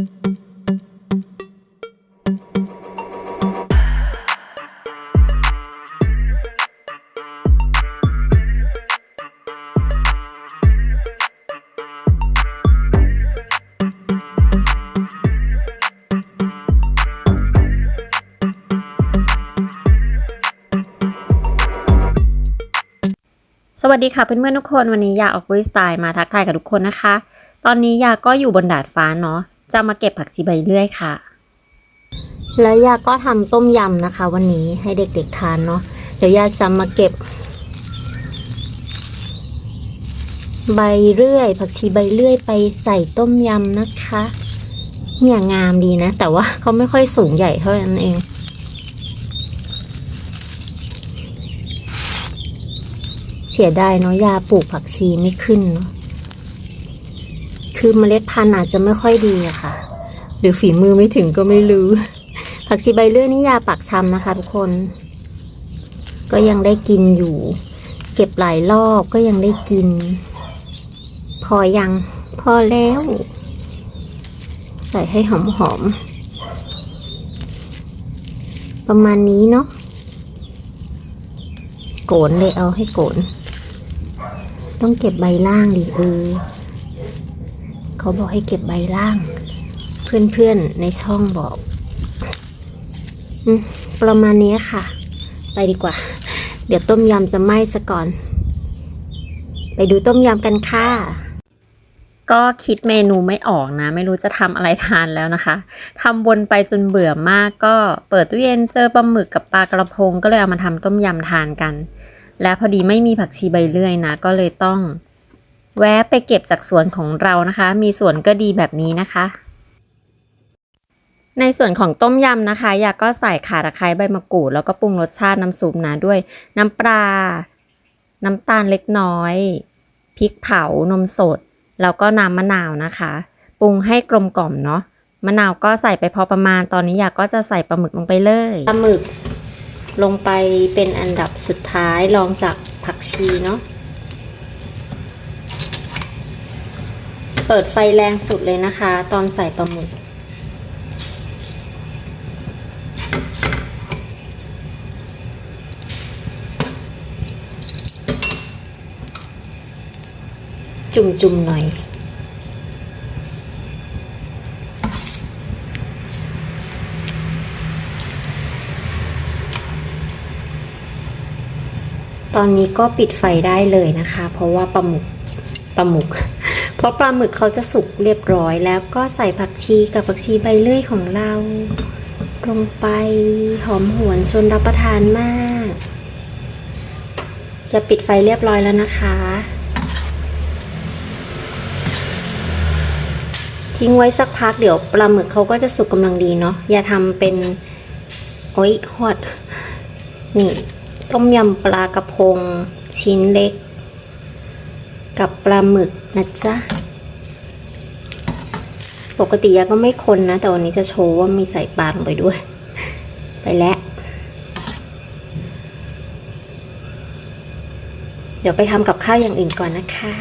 สวัสดีค่ะเพื่อนๆทุกคนวันนี้ยาออกบุยสไตล์มาทักทายกับทุกคนนะคะ ตอนนี้ยาก็อยู่บนดาดฟ้าเนาะ จะมาเก็บผักชีใบเลื่อยค่ะ แล้วยาก็ทำต้มยำนะคะ วันนี้ให้เด็กๆทานเนาะเดี๋ยวยาจะมาเก็บ ใบเลื่อย ผักชีใบเลื่อยไปใส่ต้มยำนะคะ เนี่ยงามดีนะ แต่ว่าเขาไม่ค่อยสูงใหญ่เท่านั้นเองเสียดายเนาะยาปลูกผักชีไม่ขึ้นเนาะ คือเมล็ดพันธุ์อาจจะไม่ค่อยดีอะค่ะ หรือฝีมือไม่ถึงก็ไม่รู้ ผักชีใบเลื่อยนี่ยาปักชำนะคะ ทุกคน ก็ยังได้กินอยู่ เก็บหลายรอบก็ยังได้กิน พอยังพอแล้ว ใส่ให้หอมๆประมาณนี้เนาะโกนเลยเอาให้โกน ต้องเก็บใบล่างดิเออ เขาบอกให้เก็บใบล่าง เพื่อนๆในช่องบอกอประมาณนี้ค่ะ ไปดีกว่า เดี๋ยวต้มยำจะไหม้ซะก่อน ไปดูต้มยำกันค่ะก็คิดเมนูไม่ออกนะ ไม่รู้จะทำอะไรทานแล้วนะคะทำวนไปจนเบื่อมากก็เปิดตู้เย็นเจอปลาหมึกกับปลากระพง ก็เลยเอามาทำต้มยำทานกัน และพอดีไม่มีผักชีใบเลื่อยนะ ก็เลยต้อง แวะไปเก็บจากสวนของเรานะคะ มีสวนก็ดีแบบนี้นะคะ ในส่วนของต้มยำนะคะ ยาก็ใส่ข่าตะไคร้ใบมะกรูด แล้วก็ปรุงรสชาติน้ำซุปนะด้วยน้ำปลา น้ำตาลเล็กน้อย พริกเผานมสด แล้วก็น้ำมะนาวนะคะ ปรุงให้กลมกล่อมเนาะ มะนาวก็ใส่ไปพอประมาณ ตอนนี้ยาก็จะใส่ปลาหมึกลงไปเลย ปลาหมึกลงไปเป็นอันดับสุดท้ายรองจากผักชีเนาะ เปิดไฟแรงสุดเลยนะคะ ตอนใส่ปลาหมึก จุ่มๆหน่อยตอนนี้ก็ปิดไฟได้เลยนะคะ เพราะว่าปลาหมึกปลาหมึก เพราะปลาหมึกเขาจะสุกเรียบร้อยแล้วก็ใส่ผักชีกับผักชีใบเลื่อยของเรา ลงไปหอมหวนชวนรับประทานมากจะปิดไฟเรียบร้อยแล้วนะคะ ทิ้งไว้สักพักเดี๋ยวปลาหมึกเขาก็จะสุกกำลังดีเนาะอย่าทำเป็นโอ๊ยฮอดนี่ต้มยำปลากระพงชิ้นเล็ก กับปลาหมึกนะจ๊ะ ปกติยาก็ไม่คนนะ แต่วันนี้จะโชว์ว่ามีใส่ปลาลงไปด้วย ไปแล้ว เดี๋ยวไปทำกับข้าวอย่างอื่นก่อนนะคะ